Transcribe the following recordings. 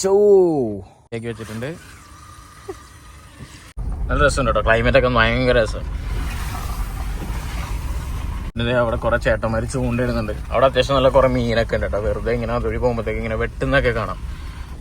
Show. വെച്ചിട്ടുണ്ട്. നല്ല രസമുണ്ട്? കേട്ടോ ക്ലൈമറ്റ് ഒക്കെ ഭയങ്കര രസം. അവിടെ കുറെ ചേട്ടന്മാർ ചൂണ്ടിടുന്നുണ്ട്. അവിടെ അത്യാവശ്യം നല്ല കുറെ മീനൊക്കെ ഉണ്ട് കേട്ടോ. വെറുതെ ഇങ്ങനെ അതൊഴി പോകുമ്പോഴത്തേക്ക് ഇങ്ങനെ വെട്ടുന്നൊക്കെ കാണാം.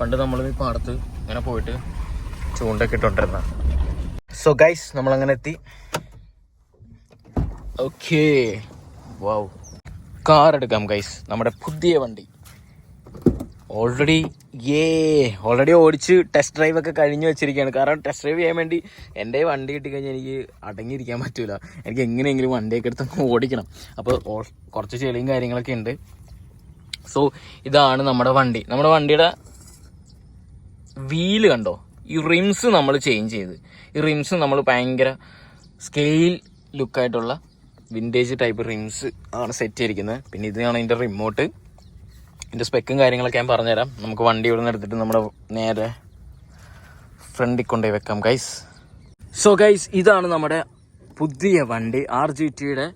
പണ്ട് നമ്മൾ ഈ പാടത്ത് ഇങ്ങനെ പോയിട്ട് ചൂണ്ടൊക്കെ ഇട്ടോണ്ടിരുന്ന. സോ ഗൈസ് നമ്മളങ്ങനെ എത്തി. ഓക്കേ വാവ് കാർ എടുക്കാം ഗൈസ് നമ്മുടെ പുതിയ വണ്ടി. ഓൾറെഡി ഏ ഓൾറെഡി ഓടിച്ച് ടെസ്റ്റ് ഡ്രൈവ് ഒക്കെ കഴിഞ്ഞു വെച്ചിരിക്കുകയാണ് കാരണം ടെസ്റ്റ് ഡ്രൈവ് ചെയ്യാൻ വേണ്ടി എന്റെ വണ്ടി കിട്ടിക്കഴിഞ്ഞാൽ എനിക്ക് അടങ്ങിയിരിക്കാൻ പറ്റൂല. എനിക്ക് എങ്ങനെയെങ്കിലും വണ്ടിയൊക്കെ എടുത്ത് ഓടിക്കണം. അപ്പോൾ കുറച്ച് ചെളിയും കാര്യങ്ങളൊക്കെ ഉണ്ട്. സോ ഇതാണ് നമ്മുടെ വണ്ടി. നമ്മുടെ വണ്ടിയുടെ വീൽ കണ്ടോ? ഈ റിംസ് നമ്മൾ ചേഞ്ച് ചെയ്ത്. ഈ റിംസ് നമ്മൾ ഭയങ്കര സ്കെയിൽ ലുക്കായിട്ടുള്ള വിന്റേജ് ടൈപ്പ് റിംസ് ആണ് സെറ്റ് ചെയ്തിരിക്കുന്നത്. പിന്നെ ഇതാണ് ഇതിന്റെ റിമോട്ട് ഇതിന്റെ സ്പെക്കും കാര്യങ്ങളൊക്കെ ഞാൻ പറഞ്ഞുതരാം. നമുക്ക് വണ്ടി ഇവിടെ നിന്ന് എടുത്തിട്ട് നമ്മുടെ നേരെ ഫ്രണ്ടിൽ കൊണ്ടുപോയി വെക്കാം ഗൈസ് സോ ഗൈസ് ഇതാണ് നമ്മുടെ പുതിയ വണ്ടി ആർ ജി ടിയുടെ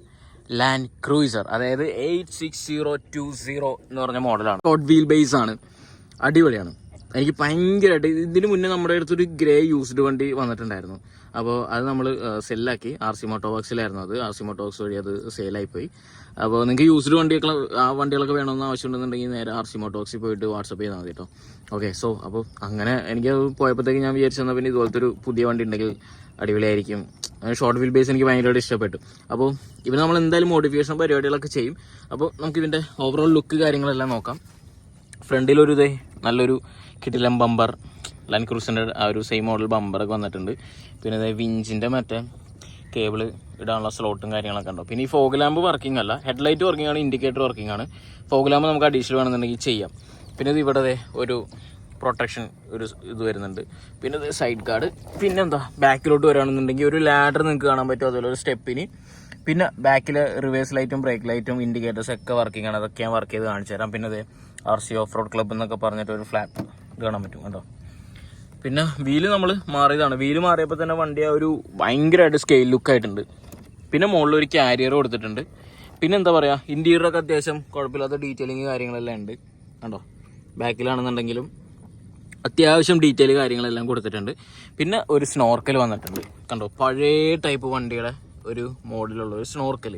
ലാൻഡ് ക്രൂയിസർ അതായത് eight six zero two zero എന്ന് പറഞ്ഞ മോഡലാണ്. ഷോർട്ട് വീൽ ബേസ് ആണ്. അടിപൊളിയാണ്. എനിക്ക് ഭയങ്കരമായിട്ട് ഇതിന് മുന്നേ നമ്മുടെ അടുത്തൊരു ഗ്രേ യൂസ്ഡ് വണ്ടി വന്നിട്ടുണ്ടായിരുന്നു. അപ്പോൾ അത് നമ്മൾ സെല്ലാക്കി ആർ സി മോട്ടോ വർക്സിലായിരുന്നു അത്. ആർ സി മോട്ടോ വർക്സ് വഴി അത് സെയിലായി പോയി അപ്പോൾ നിങ്ങൾക്ക് യൂസ്ഡ് വണ്ടിയൊക്കെ ആ വണ്ടികളൊക്കെ വേണമെന്ന് ആവശ്യമുണ്ടെന്നുണ്ടെങ്കിൽ നേരെ ആർ സി മോട്ടോ വർക്സിൽ പോയിട്ട് വാട്സപ്പ് ചെയ്താൽ മതി കേട്ടോ. ഓക്കെ സോ അപ്പോൾ അങ്ങനെ എനിക്ക് പോയപ്പോഴത്തേക്ക് ഞാൻ വിചാരിച്ചു പിന്നെ ഇതുപോലത്തെ ഒരു പുതിയ വണ്ടി ഉണ്ടെങ്കിൽ അടിപൊളിയായിരിക്കും. ഷോർട്ട് വീൽ ബേസ് എനിക്ക് ഭയങ്കരമായിട്ട് ഇഷ്ടപ്പെട്ടു. അപ്പോൾ ഇവർ നമ്മൾ എന്തായാലും മോഡിഫിക്കേഷൻ പരിപാടികളൊക്കെ ചെയ്യും. അപ്പോൾ നമുക്ക് ഇതിന്റെ ഓവറോൾ ലുക്ക് കാര്യങ്ങളെല്ലാം നോക്കാം. ഫ്രണ്ടിലൊരു ഇതേ നല്ലൊരു കിട്ടിലം ബമ്പർ ലാൻഡ് ക്രൂസിന്റെ ആ ഒരു സെയിം മോഡൽ ബമ്പറൊക്കെ വന്നിട്ടുണ്ട്. പിന്നെ അതായത് വിഞ്ചിന്റെ മറ്റേ കേബിൾ ഇടാനുള്ള സ്ലോട്ടും കാര്യങ്ങളൊക്കെ ഉണ്ടോ? പിന്നെ ഈ ഫോഗ് ലാമ്പ് വർക്കിംഗ് അല്ല ഹെഡ് ലൈറ്റ് വർക്കിംഗ് ആണ് ഇൻഡിക്കേറ്റർ വർക്കിംഗ് ആണ്. ഫോഗ് ലാമ്പ് നമുക്ക് അഡീഷണൽ വേണമെന്നുണ്ടെങ്കിൽ ചെയ്യാം. പിന്നെ ഇത് ഇവിടെ ഒരു പ്രൊട്ടക്ഷൻ ഒരു ഇത് വരുന്നുണ്ട്. പിന്നെ ഇത് സൈഡ് ഗാർഡ് പിന്നെ എന്താ ബാക്കിലോട്ട് വരികയാണെന്നുണ്ടെങ്കിൽ ഒരു ലാഡർ നിങ്ങൾക്ക് കാണാൻ പറ്റും അതുപോലെ ഒരു സ്റ്റെപ്പിന് പിന്നെ ബാക്കിൽ റിവേഴ്സ് ലൈറ്റും ബ്രേക്ക് ലൈറ്റും ഇൻഡിക്കേറ്റേഴ്സ് ഒക്കെ വർക്കിംഗ് ആണ്. അതൊക്കെ ഞാൻ വർക്ക് ചെയ്ത് കാണിച്ചു തരാം. പിന്നെ അത് R C off road club എന്നൊക്കെ പറഞ്ഞിട്ട് ഒരു ഫ്ലാറ്റ് കാണാൻ പറ്റും കേട്ടോ പിന്നെ വീൽ നമ്മൾ മാറിയതാണ്. വീൽ മാറിയപ്പോൾ തന്നെ വണ്ടി ആ ഒരു ഭയങ്കരമായിട്ട് സ്കെയിൽ ലുക്കായിട്ടുണ്ട് പിന്നെ മുകളിൽ ഒരു ക്യാരിയർ കൊടുത്തിട്ടുണ്ട്. പിന്നെ എന്താ പറയുക ഇന്റീരിയറൊക്കെ അത്യാവശ്യം കുഴപ്പമില്ലാത്ത ഡീറ്റെയിലിങ് കാര്യങ്ങളെല്ലാം ഉണ്ട്. കണ്ടോ? ബാക്കിലാണെന്നുണ്ടെങ്കിലും അത്യാവശ്യം ഡീറ്റെയിൽ കാര്യങ്ങളെല്ലാം കൊടുത്തിട്ടുണ്ട്. പിന്നെ ഒരു സ്നോർക്കൽ വന്നിട്ടുണ്ട്. കണ്ടോ? പഴയ ടൈപ്പ് വണ്ടിയുടെ ഒരു മോഡലുള്ള ഒരു സ്നോർക്കൽ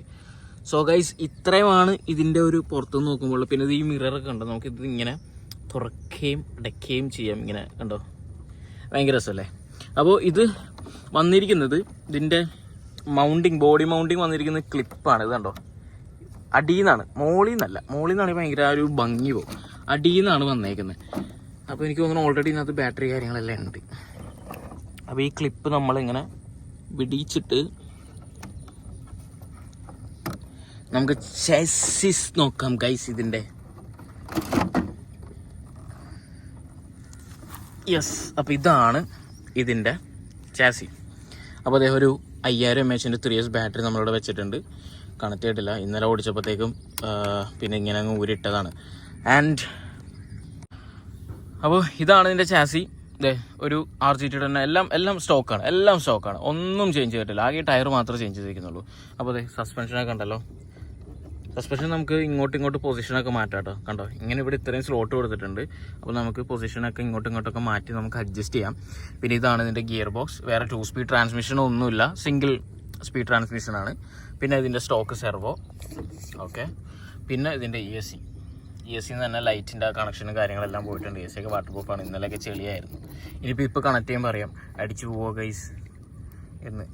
സോ ഗൈസ് ഇത്രയുമാണ് ഇതിന്റെ ഒരു പുറത്ത് നോക്കുമ്പോൾ. പിന്നെ ഇത് ഈ മിററൊക്കെ കണ്ടോ? നമുക്കിത് ഇങ്ങനെ തുറക്കുകയും അടയ്ക്കുകയും ചെയ്യാം. ഇങ്ങനെ കണ്ടോ? ഭയങ്കര രസമല്ലേ? അപ്പോൾ ഇത് വന്നിരിക്കുന്നത് ഇതിന്റെ മൗണ്ടിങ് ബോഡി മൗണ്ടിങ് വന്നിരിക്കുന്ന ക്ലിപ്പാണ് ഇത് കണ്ടോ? അടിയിൽ നിന്നാണ് മോളിൽ നിന്നല്ല മോളിൽ നിന്നാണ് ഭയങ്കര ഒരു ഭംഗി പോകും അടിയിൽ നിന്നാണ് വന്നേക്കുന്നത്. അപ്പോൾ എനിക്ക് തോന്നുന്നു ഓൾറെഡി ഇതിനകത്ത് ബാറ്ററി കാര്യങ്ങളെല്ലാം ഉണ്ട്. അപ്പോൾ ഈ ക്ലിപ്പ് നമ്മളിങ്ങനെ വിടിച്ചിട്ട് നമുക്ക് ചെസിസ് നോക്കാം ഗൈസ് ഇതിന്റെ യെസ് അപ്പോൾ ഇതാണ് ഇതിന്റെ ചാസി അപ്പോൾ അദ്ദേഹം ഒരു അയ്യായിരം എം എച്ചിന്റെ ത്രീ എസ് ബാറ്ററി നമ്മളിവിടെ വെച്ചിട്ടുണ്ട്. കണക്ട് ചെയ്തിട്ടില്ല ഇന്നലെ ഓടിച്ചപ്പോഴത്തേക്കും പിന്നെ ഇങ്ങനെ അങ്ങ് ഊരിട്ടതാണ് ആൻഡ് അപ്പോൾ ഇതാണ് ഇതിന്റെ ചാസി ഇതേ ഒരു ആർ ജി ടി തന്നെ എല്ലാം എല്ലാം സ്റ്റോക്കാണ് എല്ലാം സ്റ്റോക്കാണ് ഒന്നും ചേഞ്ച് ചെയ്തിട്ടില്ല. ആകെ ടയർ മാത്രമേ ചേഞ്ച് ചെയ്തിരിക്കുന്നുള്ളൂ. അപ്പോൾ അതെ സസ്പെൻഷനൊക്കെ ഉണ്ടല്ലോ സസ്പെൻഷൻ നമുക്ക് ഇങ്ങോട്ടും ഇങ്ങോട്ട് പൊസിഷനൊക്കെ മാറ്റാം കേട്ടോ കണ്ടോ? ഇങ്ങനെ ഇവിടെ ഇത്രയും സ്ലോട്ട് കൊടുത്തിട്ടുണ്ട്. അപ്പോൾ നമുക്ക് പൊസിഷനൊക്കെ ഇങ്ങോട്ടും ഇങ്ങോട്ടൊക്കെ മാറ്റി നമുക്ക് അഡ്ജസ്റ്റ് ചെയ്യാം. പിന്നെ ഇതാണ് ഇതിന്റെ ഗിയർ ബോക്സ് വേറെ ടു സ്പീഡ് ട്രാൻസ്മിഷൻ ഒന്നുമില്ല. സിംഗിൾ സ്പീഡ് ട്രാൻസ്മിഷനാണ് പിന്നെ ഇതിന്റെ സ്റ്റോക്ക് സെർവോ ഓക്കെ പിന്നെ ഇതിന്റെ E S C E S സിന്ന് തന്നെ ലൈറ്റിന്റെ കണക്ഷനും കാര്യങ്ങളെല്ലാം പോയിട്ടുണ്ട്. എ സി ഒക്കെ വാട്ടർ പ്രൂഫാണ് ഇന്നലെയൊക്കെ ചെളിയായിരുന്നു. ഇനിയിപ്പോൾ ഇപ്പോൾ കണക്ട് ചെയ്യാൻ പറയാം. അടിച്ചു പോവുക ഗൈസ് എന്ന്.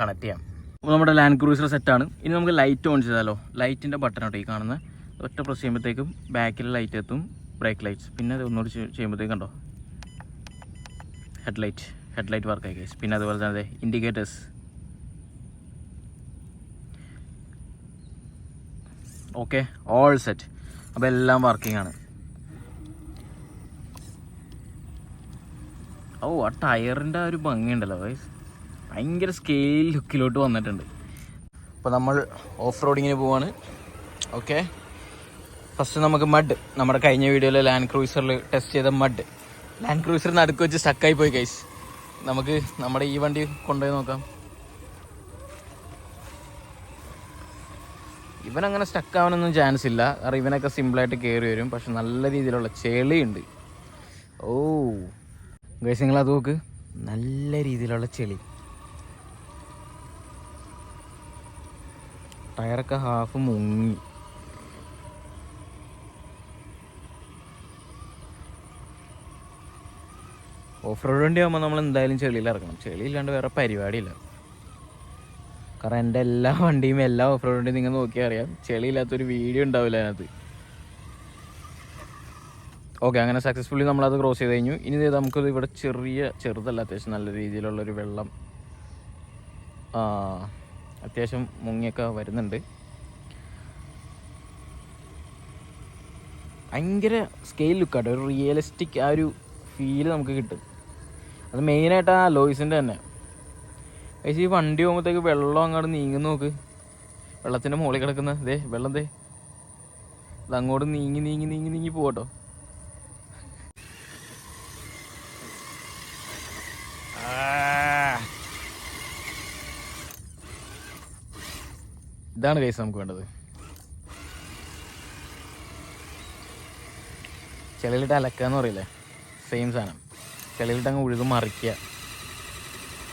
കണക്ട് ചെയ്യാം. നമ്മുടെ ലാൻഡ് ക്രൂസർ സെറ്റാണ് ഇനി നമുക്ക് ലൈറ്റ് ഓൺ ചെയ്താലോ? ലൈറ്റിന്റെ ബട്ടൺ കേട്ടോ ഈ കാണുന്ന. ഒറ്റ പ്രസ് ചെയ്യുമ്പോഴത്തേക്കും ബാക്കിൽ ലൈറ്റ് എത്തും ബ്രേക്ക് ലൈറ്റ്സ് പിന്നെ അത് ഒന്നുകൂടി ചെയ്- ചെയ്യുമ്പോഴത്തേക്കും കണ്ടോ? ഹെഡ്ലൈറ്റ് ഹെഡ്ലൈറ്റ് വർക്ക് ആയി കേസ് പിന്നെ അതുപോലെ തന്നെ ഇൻഡിക്കേറ്റേഴ്സ് ഓക്കെ ഓൾ സെറ്റ് അപ്പോൾ എല്ലാം വർക്കിംഗ് ആണ്. ഓ ആ ടയറിന്റെ ആ ഒരു ഭംഗിയുണ്ടല്ലോ ഗൈസ് ഭയങ്കര സ്കെയിൽ ലുക്കിലോട്ട് വന്നിട്ടുണ്ട്. അപ്പോൾ നമ്മൾ ഓഫ് റോഡിങ്ങിന് പോവാണ്. ഓക്കെ ഫസ്റ്റ് നമുക്ക് മഡ് നമ്മുടെ കഴിഞ്ഞ വീഡിയോയിൽ ലാൻഡ് ക്രൂസറിൽ ടെസ്റ്റ് ചെയ്ത മഡ് ലാൻഡ് ക്രൂസർ നടുക്ക് വെച്ച് സ്റ്റക്കായി പോയി കൈസ് നമുക്ക് നമ്മുടെ ഈ വണ്ടി കൊണ്ടുപോയി നോക്കാം. ഇവനങ്ങനെ സ്റ്റക്ക് ആവാനൊന്നും ചാൻസ് ഇല്ല. കാരണം ഇവനൊക്കെ സിമ്പിളായിട്ട് കയറി വരും. പക്ഷെ നല്ല രീതിയിലുള്ള ചെളിയുണ്ട്. ഓ. ഗൈസ് നിങ്ങൾ അത് നോക്ക്. നല്ല രീതിയിലുള്ള ചെളി. ടയറൊക്കെ ഹാഫ് മുങ്ങി. ഓഫ് റോഡ് വണ്ടി ആകുമ്പോൾ നമ്മൾ എന്തായാലും ചെളിയിൽ ഇറങ്ങണം. ചെളിയില്ലാണ്ട് വേറെ പരിപാടിയില്ല. കാരണം എന്റെ എല്ലാ വണ്ടിയും എല്ലാ ഓഫ് റോഡ് വണ്ടിയും നിങ്ങൾ നോക്കിയാൽ അറിയാം. ചെളിയില്ലാത്തൊരു വീഡിയോ ഉണ്ടാവില്ല അതിനകത്ത്. ഓക്കെ അങ്ങനെ സക്സസ്ഫുള്ളി നമ്മളത് ക്രോസ് ചെയ്ത് കഴിഞ്ഞു. ഇനി നമുക്കത് ഇവിടെ ചെറിയ ചെറുതല്ല അത്യാവശ്യം നല്ല രീതിയിലുള്ളൊരു വെള്ളം. അത്യാവശ്യം മുങ്ങിയൊക്കെ വരുന്നുണ്ട്. ഭയങ്കര സ്കെയിൽ ലുക്കാട്ടോ ഒരു റിയലിസ്റ്റിക് ആ ഒരു ഫീൽ നമുക്ക് കിട്ടും. അത് മെയിനായിട്ട് ആ ലോയിസിന്റെ തന്നെ. പക്ഷേ ഈ വണ്ടി പോകുമ്പോഴത്തേക്ക് വെള്ളം അങ്ങോട്ട് നീങ്ങുന്ന നോക്ക്. വെള്ളത്തിന്റെ മുകളിൽ കിടക്കുന്ന ദേ വെള്ളം ദേ. അത് അങ്ങോട്ട് നീങ്ങി നീങ്ങി നീങ്ങി നീങ്ങി പോകട്ടോ ഇതാണ് കേസ് നമുക്ക് വേണ്ടത്. ചെളിയിലിട്ട് അലക്കുക എന്ന് പറയില്ലേ? സെയിം സാധനം ചെളിയിലിട്ട് അങ്ങ് ഉഴുത് മറിക്കുക.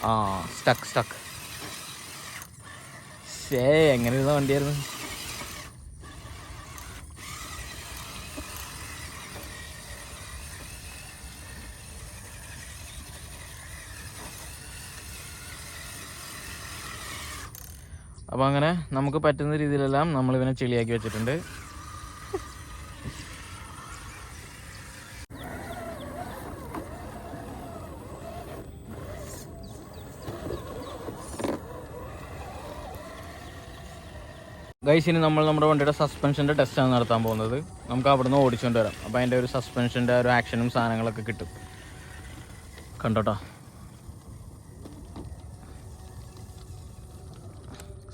ആ സ്റ്റക്ക് സ്റ്റക്ക് ശേ എങ്ങനെ ഇരുന്ന വണ്ടിയായിരുന്നു? അപ്പോൾ അങ്ങനെ നമുക്ക് പറ്റുന്ന രീതിയിലെല്ലാം ഇവനെ ചെളിയാക്കി വെച്ചിട്ടുണ്ട്. ഗൈസ് ഇനി നമ്മൾ നമ്മുടെ വണ്ടിയുടെ സസ്പെൻഷന്റെ ടെസ്റ്റാണ് നടത്താൻ പോകുന്നത്. നമുക്ക് അവിടുന്ന് ഓടിച്ചുകൊണ്ട് വരാം. അപ്പോൾ അതിന്റെ ഒരു സസ്പെൻഷന്റെ ഒരു ആക്ഷനും സാധനങ്ങളൊക്കെ കിട്ടും. കണ്ടോട്ടോ?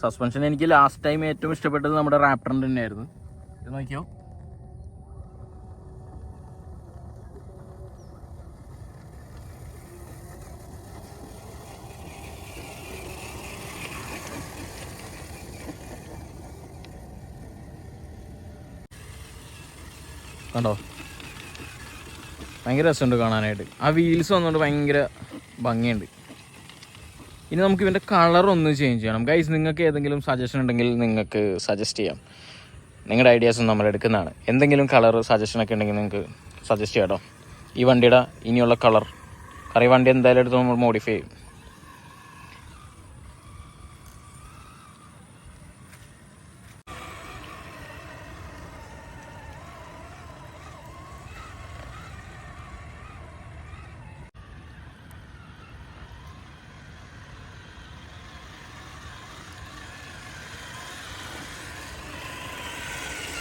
സസ്പെൻഷൻ. എനിക്ക് ലാസ്റ്റ് ടൈം ഏറ്റവും ഇഷ്ടപ്പെട്ടത് നമ്മുടെ റാപ്റ്ററിന്റെ തന്നെയായിരുന്നു. ഇത് നോക്കിയോ? കണ്ടോ? ഭയങ്കര രസമുണ്ട് കാണാനായിട്ട്. ആ വീൽസ് വന്നുകൊണ്ട് ഭയങ്കര ഭംഗിയുണ്ട്. ഇനി നമുക്ക് ഇവന്റെ കളർ ഒന്ന് ചേഞ്ച് ചെയ്യണം. ഗൈസ് നിങ്ങൾക്ക് ഏതെങ്കിലും സജഷൻ ഉണ്ടെങ്കിൽ നിങ്ങൾക്ക് സജസ്റ്റ് ചെയ്യാം. നിങ്ങളുടെ ഐഡിയാസ് നമ്മൾ എടുക്കുന്നതാണ്. എന്തെങ്കിലും കളർ സജഷൻ ഒക്കെ ഉണ്ടെങ്കിൽ നിങ്ങൾക്ക് സജസ്റ്റ് ചെയ്യാം കേട്ടോ ഈ വണ്ടിയുടെ ഇനിയുള്ള കളർ കറി വണ്ടി എന്തായാലും എടുത്ത് നമ്മൾ മോഡിഫൈ ചെയ്യും.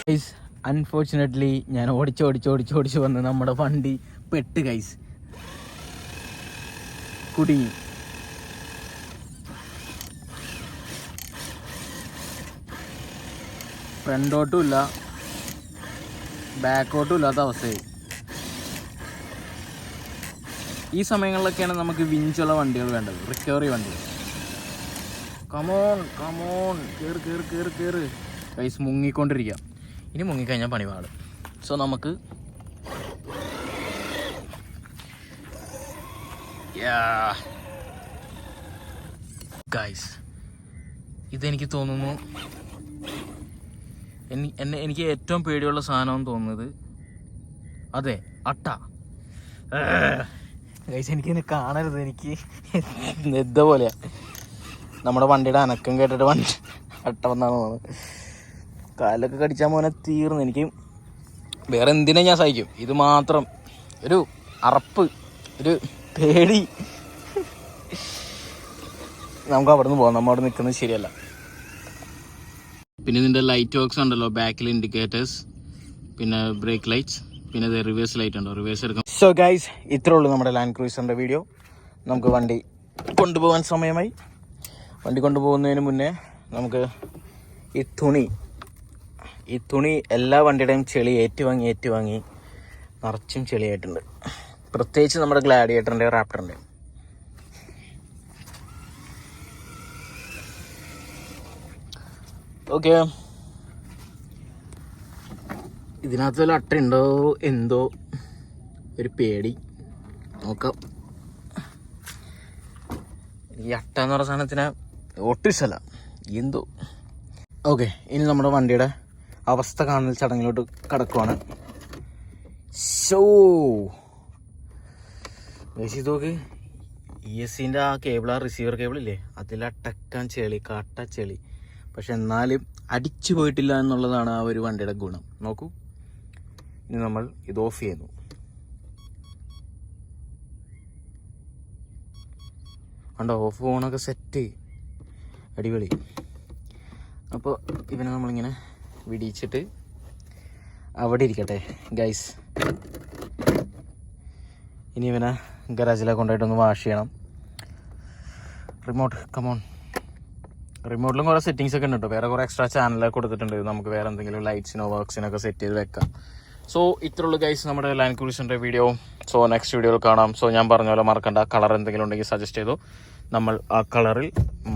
ഗൈസ് അൺഫോർച്ചുനേറ്റ്ലി ഞാൻ ഓടിച്ച് ഓടിച്ച് ഓടിച്ച് ഓടിച്ച് വന്ന് നമ്മുടെ വണ്ടി പെട്ട് ഗൈസ് കുടുങ്ങി. ഫ്രണ്ടോട്ടും ഇല്ല. ബാക്കോട്ടും ഇല്ലാത്ത അവസ്ഥയായി. ഈ സമയങ്ങളിലൊക്കെയാണ് നമുക്ക് വിഞ്ചുള്ള വണ്ടികൾ വേണ്ടത്. റിക്കവറി വണ്ടികൾ. കമോൺ കമോൺ കയറ് കയറ് കയറ് കയറ് ഗൈസ് മുങ്ങിക്കൊണ്ടിരിക്കുക ഇനി മുങ്ങിക്കഴിഞ്ഞാൽ പണി പാടും സോ നമുക്ക് ഇതെനിക്ക് തോന്നുന്നു എനി- എന്നെ എനിക്ക് ഏറ്റവും പേടിയുള്ള സാധനം തോന്നുന്നത് അതെ അട്ട. ഗൈസ് എനിക്കിതിനെ കാണരുത് എനിക്ക്. നെദ്ദ പോലെയാ. നമ്മുടെ വണ്ടിയുടെ അനക്കം കേട്ടിട്ട് വണ്ടി അട്ട വന്നാണ് തോന്നുന്നത് കാലൊക്കെ കടിച്ചാൽ മോനെ തീർന്നു. എനിക്ക് വേറെ എന്തിനെ ഞാൻ സഹിക്കും? ഇത് മാത്രം ഒരു അറപ്പ് ഒരു പേടി. നമുക്ക് അവിടെ നിന്ന് പോകാം. നമ്മൾ അവിടെ നിൽക്കുന്നത് ശരിയല്ല. പിന്നെ ഇതിന്റെ ലൈറ്റ് വർക്ക്സ് ഉണ്ടല്ലോ. ബാക്കിൽ ഇൻഡിക്കേറ്റേഴ്സ് പിന്നെ ബ്രേക്ക് ലൈറ്റ്സ് പിന്നെ ഇത് റിവേഴ്സ് ലൈറ്റ് ഉണ്ടോ? റിവേഴ്സ് എടുക്കാം. സോ ഗൈസ് ഇത്രേ ഉള്ളൂ നമ്മുടെ ലാൻഡ് ക്രൂസറിന്റെ വീഡിയോ നമുക്ക് വണ്ടി കൊണ്ടുപോകാൻ സമയമായി. വണ്ടി കൊണ്ടുപോകുന്നതിന് മുന്നേ നമുക്ക് ഈ തുണി ഈ തുണി എല്ലാ വണ്ടിയുടെയും ചെളി ഏറ്റുവാങ്ങി ഏറ്റുവാങ്ങി നിറച്ചും ചെളിയായിട്ടുണ്ട്. പ്രത്യേകിച്ച് നമ്മുടെ ഗ്ലാഡിയേറ്ററിന്റെ റാപ്റ്ററിന്റെ ഓക്കെ ഇതിനകത്ത് വല്ല അട്ടയുണ്ടോ എന്തോ? ഒരു പേടി. നോക്കാം. ഈ അട്ട എന്ന് പറഞ്ഞ സാധനത്തിന് ഒട്ടും എന്തോ? ഓക്കെ ഇനി നമ്മുടെ വണ്ടിയുടെ അവസ്ഥ കാണൽ ചടങ്ങിലോട്ട് കടക്കുവാണ്. ഷോ നോക്ക്. ഇ എസ് സിന്റെ ആ കേബിൾ ആ റിസീവർ കേബിൾ ഇല്ലേ? അതിലട്ടക്കാൻ ചെളി കാട്ട ചെളി. പക്ഷെ എന്നാലും അടിച്ചു പോയിട്ടില്ല എന്നുള്ളതാണ് ആ ഒരു വണ്ടിയുടെ ഗുണം. നോക്കൂ. ഇനി നമ്മൾ ഇത് ഓഫ് ചെയ്യുന്നു. ഉണ്ടോ ഓഫ് ഫോണൊക്കെ സെറ്റ് അടിപൊളി. അപ്പോൾ ഇവനെ നമ്മളിങ്ങനെ വിടിയിച്ചിട്ട് അവിടെ ഇരിക്കട്ടെ ഗൈസ് ഇനി ഇവനെ ഗരാജിലേക്ക് കൊണ്ടുപോയിട്ടൊന്ന് വാഷ് ചെയ്യണം. റിമോട്ട് കമോൺ റിമോട്ടിലും കുറേ സെറ്റിങ്സ് ഒക്കെ ഉണ്ട് കേട്ടോ വേറെ കുറേ എക്സ്ട്രാ ചാനലൊക്കെ കൊടുത്തിട്ടുണ്ട്. നമുക്ക് വേറെ എന്തെങ്കിലും ലൈറ്റ്സിനോ വർക്ക്സിനൊക്കെ സെറ്റ് ചെയ്ത് വെക്കാം. സോ ഇത്രയുള്ള ഗൈസ് നമ്മുടെ ലാൻഡ് ക്രൂസിന്റെ വീഡിയോ സോ നെക്സ്റ്റ് വീഡിയോയിൽ കാണാം. സോ ഞാൻ പറഞ്ഞ പോലെ മറക്കണ്ട. കളർ എന്തെങ്കിലും ഉണ്ടെങ്കിൽ സജസ്റ്റ് ചെയ്തു. നമ്മൾ ആ കളറിൽ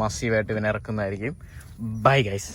മസീവായിട്ട് ഇവനെ ഇറക്കുന്നതായിരിക്കും. Bye guys